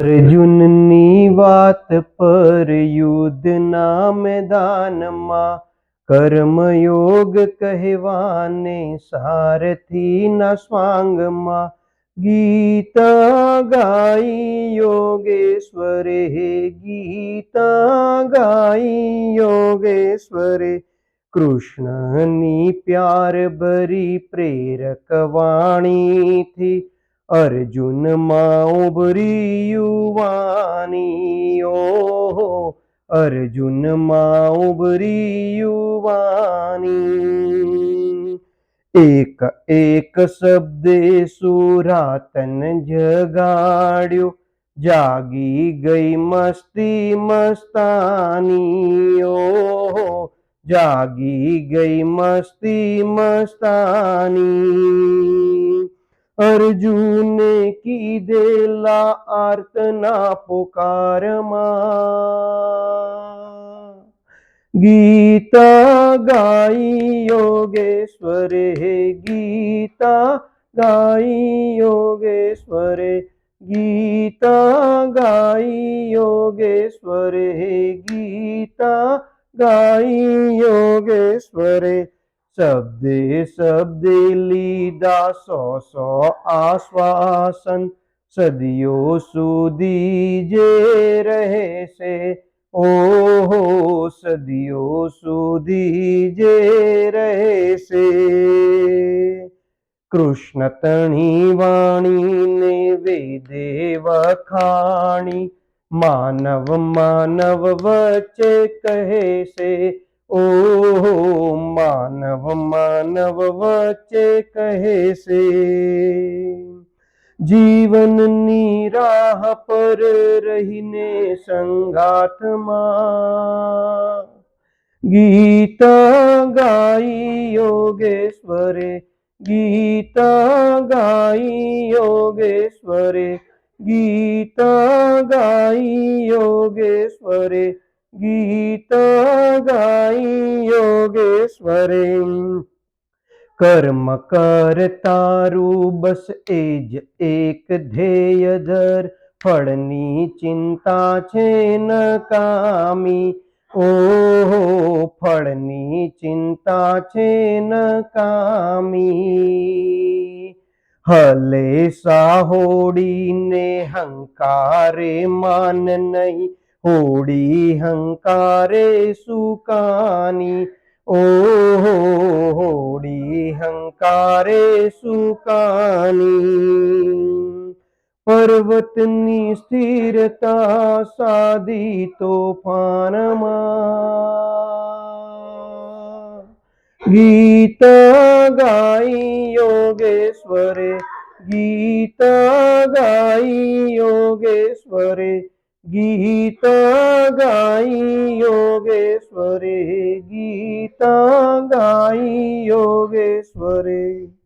અર્જુનની વાત પર યુદ્ધના મેદાનમાં કર્મયોગ કહેવાને સારથીના સ્વાંગમાં ગીતા ગાઈ યોગેશ્વરે ગીતા ગાઈ યોગેશ્વરે, કૃષ્ણની પ્યાર ભરી પ્રેરક વાણીથી અર્જુનમાં ઉભરી યુવાની ઓહો અર્જુનમાં યુવાની. એક એક શબ્દે સુરાતન જગાડ્યો, જાગી ગઈ મસ્તી મસ્તાની ઓહો જાગી ગઈ મસ્તી મસ્તાની. અર્જુને કીધેલા આર્તના પોકારમાં. ગીતા ગાઈ યોગેશ્વરે ગીતા ગાઈ યોગેશ્વરે, ગીતા ગાઈ યોગેશ્વરે ગીતા ગાઈ યોગેશ્વરે. શબ્દે શબ્દે લીધા સો સો આશ્વાસન, સદીઓ સુધી જે રહેશે, ઓહો, સદીઓ સુધી જે રહેશે. કૃષ્ણ તણી વાણીને વેદે વખાણી, માનવ માનવ વચ્ચે કહેશે ઓહો, માનવ માનવ વચ્ચે કહેશે જીવનની રાહ પર રહીને સંઘાતમાં ગીત ગાઈ યોગેશ્વરે, ગીત ગાઈ યોગેશ્વરે, ગીત ગાઈ યોગેશ્વરે ગીતા ગાઈ યોગેશ્વરે કર્મ કર તારું બસ એ જ એક ધ્યેય ધર. ફળની ચિંતા છે ન કામી. ઓહો, ફળની ચિંતા છે ન કામી. હલે સાહોડીને હંકારે માન નહીં. હોડી હંકારે સુકાની ઓહો હોડી હંકારે સુકાની પર્વતની સ્થિરતા સાદી તોફાનમાં ગીતા ગાઈ યોગેશ્વરે ગીતા ગાઈ યોગેશ્વરે ગીતા ગાઈ યોગેશ્વરે ગીતા ગાઈ યોગેશ્વરે.